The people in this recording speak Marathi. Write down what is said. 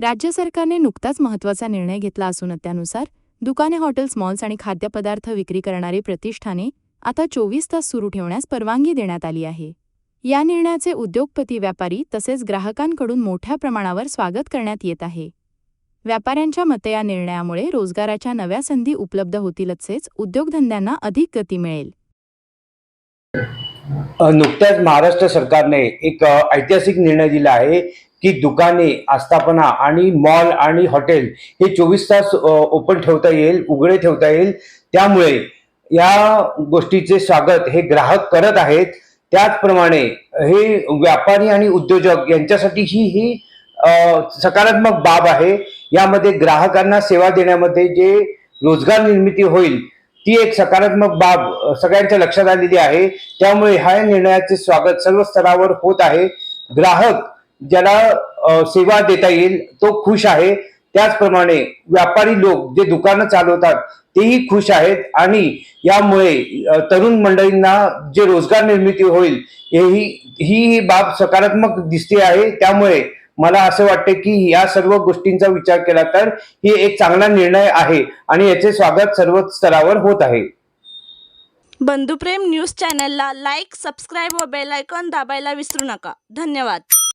राज्य सरकारने नुकताच महत्त्वाचा निर्णय घेतला असून त्यानुसार दुकाने हॉटेल्स मॉल्स आणि खाद्यपदार्थ विक्री करणारी प्रतिष्ठाने आता चोवीस तास सुरू ठेवण्यास परवानगी देण्यात आली आहे. या निर्णयाचे उद्योगपती व्यापारी तसेच ग्राहकांकडून मोठ्या प्रमाणावर स्वागत करण्यात येत आहे. व्यापाऱ्यांच्या मते या निर्णयामुळे रोजगाराच्या नव्या संधी उपलब्ध होतील तसेच उद्योगधंद्यांना अधिक गती मिळेल. नुकत्याच महाराष्ट्र सरकारने एक ऐतिहासिक निर्णय दिला आहे. की दुकाने आस्थापना आणि मॉल आणि हॉटेल हे चोवीस तास ओपन ठेवता येईल उघडे ठेवता येईल. त्यामुळे या गोष्टीचे स्वागत हे ग्राहक करत आहेत. त्याचप्रमाणे हे व्यापारी आणि उद्योजक यांच्यासाठी ही ही सकारात्मक बाब आहे. यामध्ये ग्राहकांना सेवा देण्यामध्ये जे रोजगार निर्मिती होईल ती एक सकारात्मक बाब सगळ्यांच्या लक्षात आलेली आहे. त्यामुळे ह्या निर्णयाचे स्वागत सर्व स्तरावर होत आहे. ग्राहक ज्याला सेवा देता येईल तो खुश आहे. त्याचप्रमाणे व्यापारी लोक जे दुकानं चालवतात तेही खुश आहेत आणि यामुळे तरुण मंडळींना जे रोजगार निर्मिती होईल हेही ही ही बाब सकारात्मक दिसते आहे. त्यामुळे मला असं वाटतं की या सर्व गोष्टींचा विचार केला तर ही एक चांगला निर्णय आहे आणि याचे स्वागत सर्व स्तरावर होत आहे. बंधुप्रेम न्यूज चॅनलला लाईक सबस्क्राईब व बेल आयकॉन दाबायला विसरू नका. धन्यवाद.